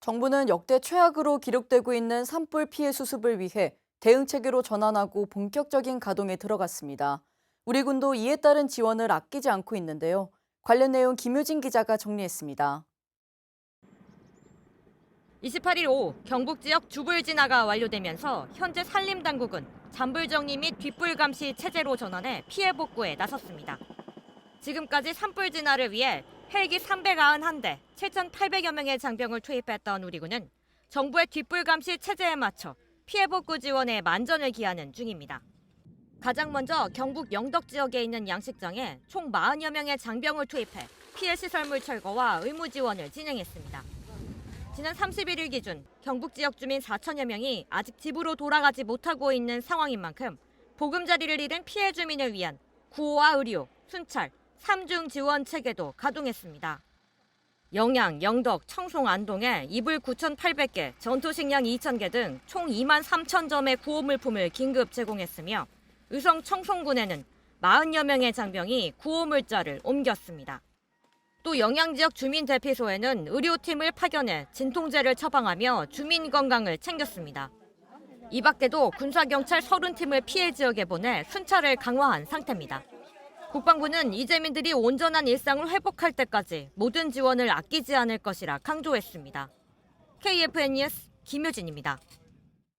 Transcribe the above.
정부는 역대 최악으로 기록되고 있는 산불 피해 수습을 위해 대응 체계로 전환하고 본격적인 가동에 들어갔습니다. 우리 군도 이에 따른 지원을 아끼지 않고 있는데요. 관련 내용 김효진 기자가 정리했습니다. 28일 오후 경북 지역 주불 진화가 완료되면서 현재 산림 당국은 잔불 정리 및 뒷불 감시 체제로 전환해 피해 복구에 나섰습니다. 지금까지 산불 진화를 위해 헬기 391대, 7,800여 명의 장병을 투입했던 우리군은 정부의 뒷불 감시 체제에 맞춰 피해 복구 지원에 만전을 기하는 중입니다. 가장 먼저 경북 영덕 지역에 있는 양식장에 총 40여 명의 장병을 투입해 피해 시설물 철거와 의무 지원을 진행했습니다. 지난 31일 기준 경북 지역 주민 4천여 명이 아직 집으로 돌아가지 못하고 있는 상황인 만큼 보금자리를 잃은 피해 주민을 위한 구호와 의료, 순찰, 3중 지원 체계도 가동했습니다. 영양, 영덕, 청송, 안동에 이불 9,800개, 전투식량 2,000개 등 총 2만 3천 점의 구호물품을 긴급 제공했으며 의성 청송군에는 40여 명의 장병이 구호물자를 옮겼습니다. 또 영양 지역 주민 대피소에는 의료팀을 파견해 진통제를 처방하며 주민 건강을 챙겼습니다. 이 밖에도 군사경찰 30팀을 피해 지역에 보내 순찰을 강화한 상태입니다. 국방부는 이재민들이 온전한 일상을 회복할 때까지 모든 지원을 아끼지 않을 것이라 강조했습니다. KFN 뉴스 김효진입니다.